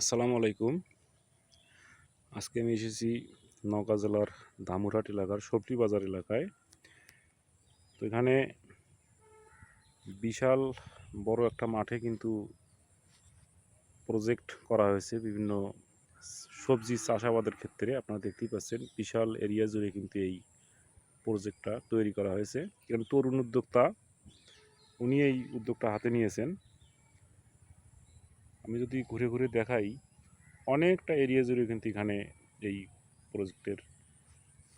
আসসালামু আলাইকুম। আজকে আমি এসেছি নওগাঁ জেলার দামুরহাট এলাকার সবজি বাজার এলাকায়। তো এখানে বিশাল বড় একটা মাঠে কিন্তু প্রজেক্ট করা হয়েছে বিভিন্ন সবজি চাষাবাদের ক্ষেত্রে। আপনারা দেখতেই পাচ্ছেন বিশাল এরিয়া জুড়ে কিন্তু এই প্রজেক্টটা তৈরি করা হয়েছে। এখানে তরুণ উদ্যোক্তা, উনি এই উদ্যোগটা হাতে নিয়েছেন। আমি যদি ঘুরে ঘুরে দেখাই, অনেকটা এরিয়া জুড়ে কিন্তু এখানে এই প্রজেক্টের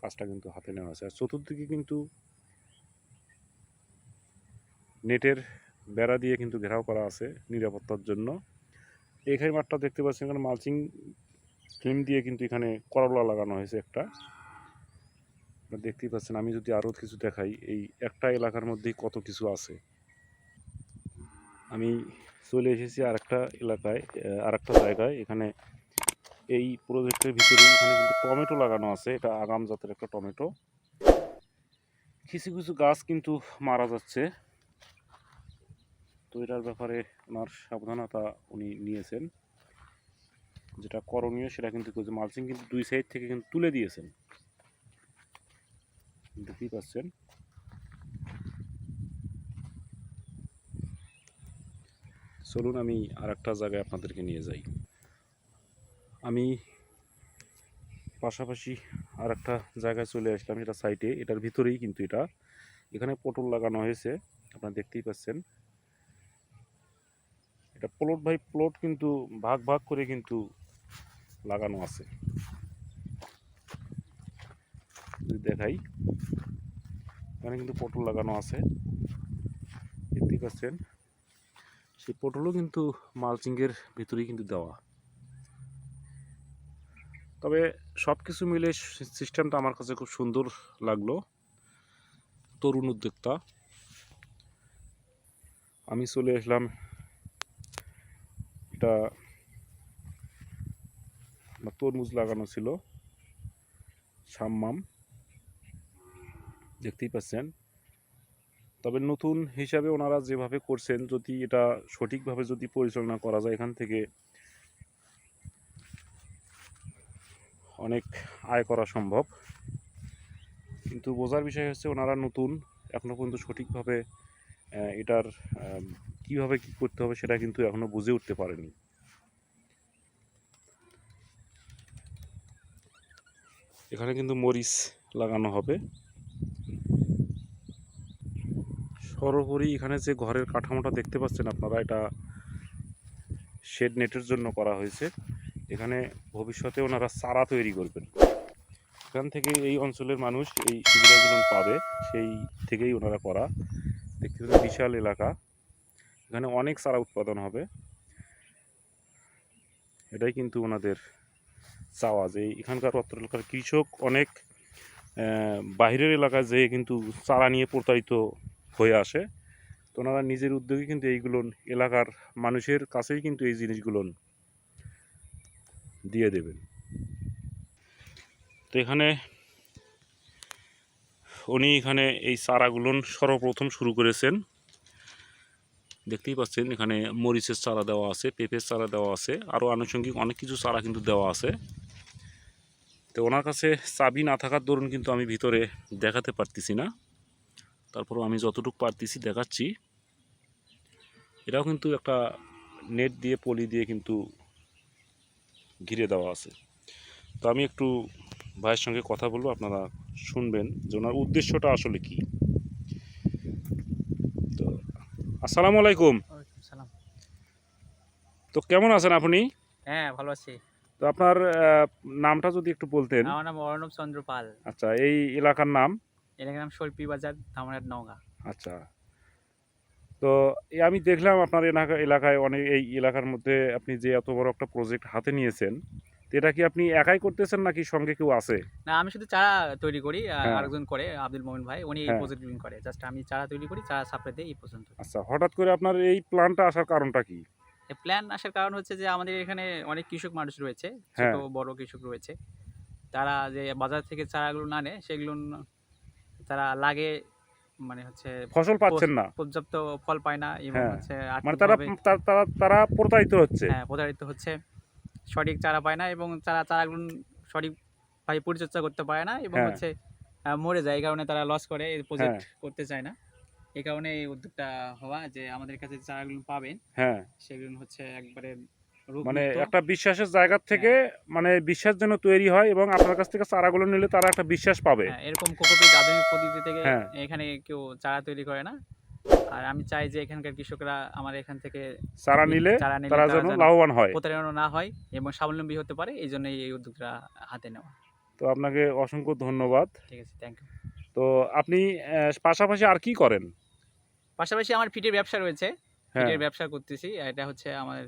কাজটা কিন্তু হাতে নেওয়া আছে। আর চতুর্দিকে কিন্তু নেটের বেড়া দিয়ে কিন্তু ঘেরাও করা আছে নিরাপত্তার জন্য। এখানে মাঠটা দেখতে পাচ্ছেন, এখানে মালচিং ফিল্ম দিয়ে কিন্তু এখানে করলা লাগানো হয়েছে একটা। দেখতেই পাচ্ছেন, আমি যদি আরও কিছু দেখাই, এই একটা এলাকার মধ্যেই কত কিছু আছে। আমি চলে এসেছি আরেকটা এলাকায় আর একটা জায়গায়। এখানে এই প্রজেক্টের ভিতরে এখানে কিন্তু টমেটো লাগানো আছে। এটা আগাম জাতের একটা টমেটো। কিছু কিছু গাছ কিন্তু মারা যাচ্ছে। তো এটার ব্যাপারে ওনার সাবধানতা উনি নিয়েছেন। যেটা করণীয় সেটা কিন্তু মালচিং কিন্তু দুই সাইড থেকে কিন্তু তুলে দিয়েছেন। দেখতেই পাচ্ছেন। চলুন আমি আর একটা জায়গায় আপনাদেরকে নিয়ে যাই। আমি পাশাপাশি আর একটা জায়গায় চলে আসলাম, এটা সাইটে। এটার ভিতরেই কিন্তু এটা। এখানে পটল লাগানো হয়েছে, আপনারা দেখতেই পাচ্ছেন। এটা প্লট বাই প্লট কিন্তু ভাগ ভাগ করে কিন্তু লাগানো আছে। দেখাই, এখানে কিন্তু পটল লাগানো আছে। দেখতেই পাচ্ছেন। সেই পটলও কিন্তু মালচিংয়ের ভিতরেই কিন্তু দেওয়া। তবে সব কিছু মিলে সিস্টেমটা আমার কাছে খুব সুন্দর লাগল। তরুণ উদ্যোক্তা। আমি চলে আসলাম এটা তরমুজ লাগানো ছিল। সাম্মাম। দেখতেই পাচ্ছেন। তবে নতুন হিসাবে ওনারা যেভাবে করছেন, যদি এটা সঠিকভাবে যদি পরিচালনা করা যায় এখান থেকে অনেক আয় করা সম্ভব। কিন্তু বোঝার বিষয় হচ্ছে ওনারা নতুন এখনও পর্যন্ত সঠিকভাবে এটার কীভাবে কি করতে হবে সেটা কিন্তু এখনও বুঝে উঠতে পারেনি। এখানে কিন্তু মরিচ লাগানো হবে। সর্বোপরি এখানে যে ঘরের কাঠামোটা দেখতে পাচ্ছেন আপনারা, এটা শেড নেটের জন্য করা হয়েছে। এখানে ভবিষ্যতে ওনারা চারা তৈরি করবেন। এখান থেকে এই অঞ্চলের মানুষ এই সুবিধাগুলো পাবে, সেই থেকেই ওনারা করা। দেখতে পাচ্ছেন, বিশাল এলাকা। এখানে অনেক চারা উৎপাদন হবে। এটাই কিন্তু ওনাদের চাওয়া যে এখানকার অত্র এলাকার কৃষক অনেক বাইরের এলাকায় যেয়ে কিন্তু চারা নিয়ে প্রতারিত হয়ে আসে। তো ওনারা নিজের উদ্যোগে কিন্তু এইগুলো এলাকার মানুষের কাছেই কিন্তু এই জিনিসগুলো দিয়ে দেবেন। তো এখানে উনি এখানে এই চারাগুলো সর্বপ্রথম শুরু করেছেন। দেখতেই পাচ্ছেন এখানে মরিচের চারা দেওয়া আছে, পেঁপের চারা দেওয়া আছে, আরও আনুষঙ্গিক অনেক কিছু চারা কিন্তু দেওয়া আছে। তো ওনার কাছে চাবি না থাকার দরুন কিন্তু আমি ভিতরে দেখাতে পারতেছি না। তারপরও আমি যতটুকু পারতেছি দেখাচ্ছি। এটাও কিন্তু একটা নেট দিয়ে পলি দিয়ে কিন্তু ঘিরে দেওয়া আছে। তো আমি একটু ভাইয়ের সঙ্গে কথা বলব আপনারা শুনবেন যে ওনার উদ্দেশ্যটা আসলে কি। তো আসসালামু আলাইকুম। সালাম। তো কেমন আছেন আপনি? হ্যাঁ ভালো আছি। তো আপনার নামটা যদি একটু বলতেন। আমার নাম অর্ণব চন্দ্র পাল। আচ্ছা এই এলাকার নাম? এলাকার নাম সল্পি বাজার ধামরাট নওগাঁ। আচ্ছা। তো আমি দেখলাম আপনার এলাকা এলাকায় অনেক এই এলাকার মধ্যে আপনি যে এত বড় একটা প্রজেক্ট হাতে নিয়েছেন এটা কি আপনি একাই করতেছেন নাকি সঙ্গে কেউ আছে? না আমি শুধু চারা তৈরি করি হ্যাঁ। আরেকজন করে আব্দুল মোমিন ভাই উনি এই হ্যাঁ। প্রজেক্ট করে। জাস্ট আমি চারা তৈরি করি চারা সাপ্লাই দিই এই পর্যন্ত। আচ্ছা হঠাৎ করে আপনার এই প্ল্যানটা আসার কারণটা কি? প্ল্যান আসার কারণ হচ্ছে যে আমাদের এখানে অনেক কৃষক মানুষ রয়েছে হ্যাঁ। ছোট বড় কৃষক রয়েছে। তারা যে বাজার থেকে চারাগুলো না নেয় সেগুলো তারা লাগে মানে হচ্ছে ফসল পাচ্ছেন না পর্যাপ্ত ফল পায় না এবং হ্যাঁ। হচ্ছে মানে তারা তারা- তারা তারা প্রতারিত হচ্ছে হ্যাঁ প্রতারিত হচ্ছে সঠিক চারা পায় না এবং চারা চারাগুলো সঠিকভাবে পরিচর্যা করতে পারে না এবং হ্যাঁ। হচ্ছে মরে যায় এই কারণে তারা লস করে এই প্রজেক্ট হ্যাঁ। করতে চায় না এই কারণে এই উদ্যোগটা হওয়া যে আমাদের কাছে চারাগুলো পাবেন হ্যাঁ সেগুলো হচ্ছে একবারে মানে একটা বিশ্বাসের জায়গা থেকে মানে বিশ্বাস যেন তৈরি হয় এবং আপনার কাছ থেকে চারাগুলো নিলে তারা একটা বিশ্বাস পাবে। হ্যাঁ, এরকম কোকোপিট আধুনিক পদ্ধতি থেকে হ্যাঁ। এখানে কেউ চারা তৈরি করে না। আর আমি চাই যে এখানকার কৃষকরা আমার এখান থেকে চারা নিলে তারা যেন লাভবান হয়। প্রতারণা না হয় এবং স্বাবলম্বী হতে পারে এই জন্যই এই উদ্যোগটা হাতে নেওয়া। তো আপনাকে অসংখ্য ধন্যবাদ। ঠিক আছে থ্যাংক ইউ তো আপনি পাশাপাশি আর কি করেন? পাশাপাশি আমার ফিটের ব্যবসা রয়েছে। হ্যাঁ। ফিটের ব্যবসা করতেছি এটা হচ্ছে আমার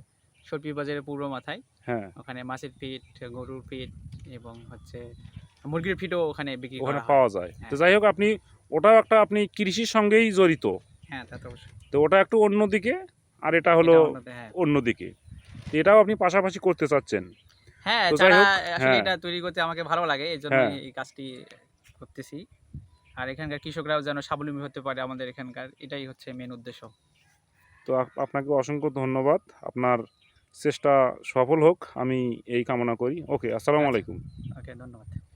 সর্পি বাজারের পূর্ব মাথায়। হ্যাঁ। ওখানে মাছের ফিট গরুর ফিট এবং হচ্ছে মুরগির ফিটও ওখানে বিক্রি ওখানে করা হয়। পাওয়া যায়। তো হ্যাঁ। যাই হোক আপনি ওটাও একটা আপনি কৃষির সঙ্গেই জড়িত। হ্যাঁ তা তো অবশ্যই। তো ওটা একটু অন্যদিকে আর এটা হলো হ্যাঁ। অন্যদিকে তো এটাও আপনি পাশাপাশি করতে চাচ্ছেন। হ্যাঁ হোক, আসলে হ্যাঁ। এটা তৈরি করতে আমাকে ভালো লাগে এই জন্য হ্যাঁ। এই কাজটি করতেছি। আর এখানকার কৃষকরাও যেন স্বাবলম্বী হতে পারে আমাদের এখানকার এটাই হচ্ছে মেন উদ্দেশ্য। তো আপনাকে অসংখ্য ধন্যবাদ। আপনার চেষ্টা সফল হোক আমি এই কামনা করি। ওকে আসসালামু আচ্ছা। আলাইকুম। ওকে ধন্যবাদ।